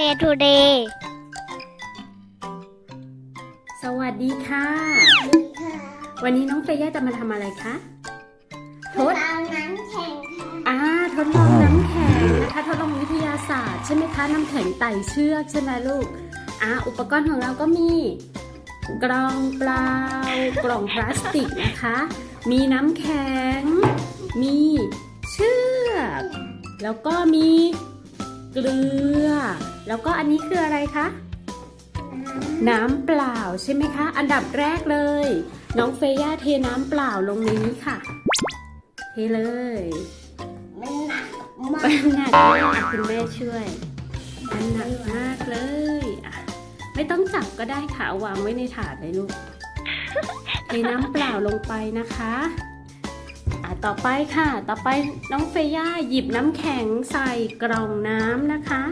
Today สวัสดีค่ะ วันนี้น้องเฟย่าจะมาทำอะไรคะ ทดเอาน้ำแข็งค่ะอ่าทดลองน้ำแข็งนะคะทดลองวิทยาศาสตร์ใช่ไหมคะ น้ำแข็งไต่เชือกใช่ไหมลูก อ่าอุปกรณ์ของเราก็มี กล่องเปล่ากล่องพลาสติกนะคะ มีน้ำแข็ง มีเชือก แล้วก็มี เกลือ แล้วก็อันนี้คืออะไรคะ น้ำเปล่าใช่ไหมคะ อันดับแรกเลย น้องเฟย่าเทน้ำเปล่าลงในนี้ค่ะ เทเลยมันหนักมากมันหนักมากอะคุณแม่ช่วยมันหนักมากเลยอะไม่ต้องจับก็ได้ค่ะเอาวางไว้ในถาดเลยลูกเทน้ำเปล่าลงไปนะคะอะ ต่อไปค่ะ ต่อไปน้องเฟย่าหยิบน้ำแข็งใส่กล่องน้ำนะคะ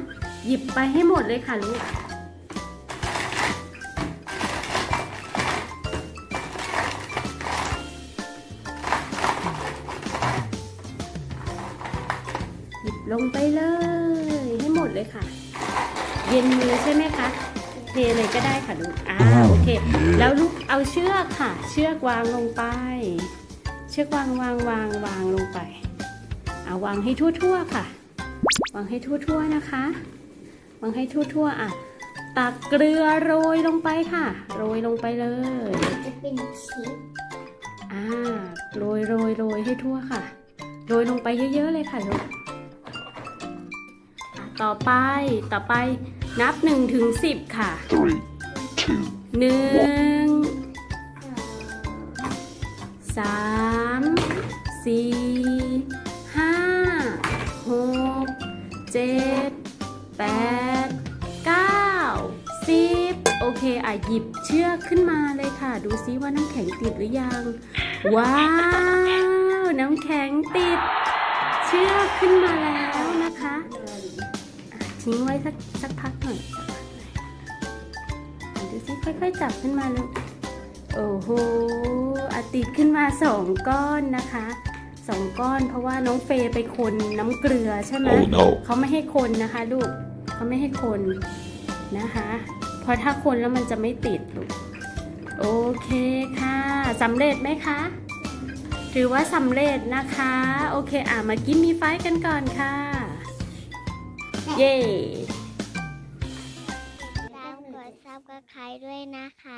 หยิบไปให้หมดเลยค่ะลูก หยิบลงไปเลยให้หมดเลยค่ะ เย็นมือใช่ไหมคะเทเลยก็ได้ค่ะลูกอ่าโอเค แล้วลูกเอาเชือกค่ะ เชือกวางลงไป เชือกวางวางวางวางลงไปเอาวางให้ทั่วๆค่ะ วางให้ทั่วๆนะคะ วางให้ทั่วๆอะตักเกลือโรยลงไปค่ะ โรยลงไปเลยจะเป็นชีสอ่าโรยโรยโรยให้ทั่วค่ะ โรยลงไปเยอะๆเลยค่ะลูกอะต่อไปต่อไปนับ1นถึงสิค่ะ Three, two, หนึ่งสาม สี่ห้าหกเจ็ดแปดเก้าสิบโอเคอะหยิบเชือกขึ้นมาเลยค่ะ ดูซิว่าน้ำแข็งติดหรือยัง ว้าว น้ำแข็งติด เชือกขึ้นมาแล้วนะคะทิ้งไว้สักสักพักหน่อยสักพักหน่อยอะดูซิค่อยๆจับขึ้นมาลูกโอ้โหอะติดขึ้นมาสองก้อนนะคะ สองก้อน เพราะว่าน้องเฟย์ไปคนน้ำเกลือใช่ไหม oh no, เขาไม่ให้คนนะคะลูกเขาไม่ให้คนนะคะ เพราะถ้าคนแล้วมันจะไม่ติดลูกโอเคค่ะสำเร็จไหมคะถือว่าสำเร็จนะคะ โอเคอะมากินมีไฟกันก่อนค่ะ เย้ตามกดซับกระไครด้วยนะคะ